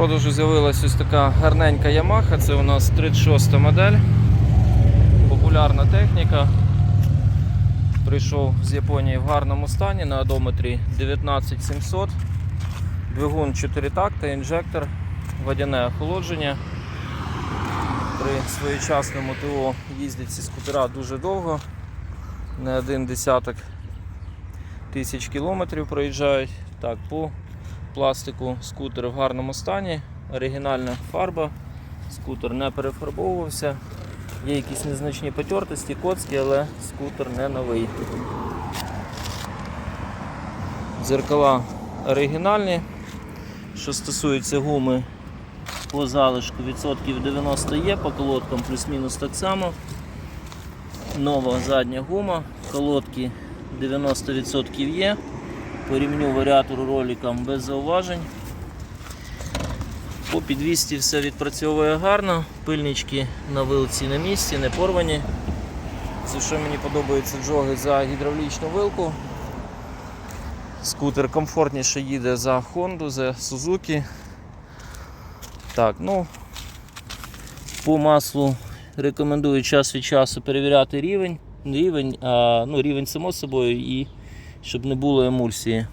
продажу з'явилася ось така гарненька Yamaha. Це у нас 36 модель. Популярна техніка. Прийшов з Японії в гарному стані на одометрі 19700. Двигун 4 такта, інжектор, водяне охолодження. При своєчасному ТО їздять ці скутера дуже довго. Не один десяток тисяч кілометрів проїжджають. Так, по пластику скутер в гарному стані, оригінальна фарба, скутер не перефарбовувався. Є якісь незначні потертості, коцки, але скутер не новий. Дзеркала оригінальні. Що стосується гуми, по залишку відсотків 90 є, по колодкам плюс-мінус так само. Нова задня гума, колодки 90% є. По рівню варіатору роликам без зауважень. По підвісті все відпрацьовує гарно, пильнички на вилці на місці, не порвані. Це що мені подобається джоги за гідравлічну вилку. Скутер комфортніше їде за Honda, за Suzuki. Так, ну, по маслу рекомендую час від часу перевіряти рівень. Рівень, а ну, рівень само собою і щоб не було емульсії.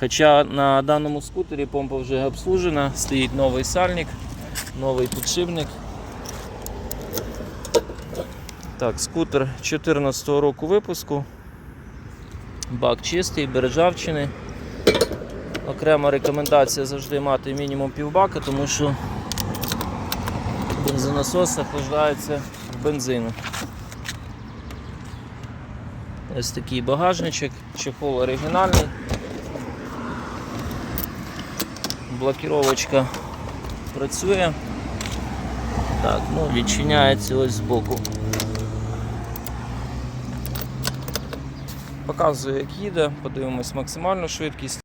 Хоча на даному скутері помпа вже обслужена, стоїть новий сальник, новий підшипник. Так, скутер 2014 року випуску. Бак чистий, бережавчини. Окрема рекомендація завжди мати мінімум півбака, тому що бензонасос охлаждається бензину. Ось такий багажничок, чехол оригінальний. Блокіровочка працює. Так, ну відчиняється ось збоку. Показую, як їде, подивимось максимальну швидкість.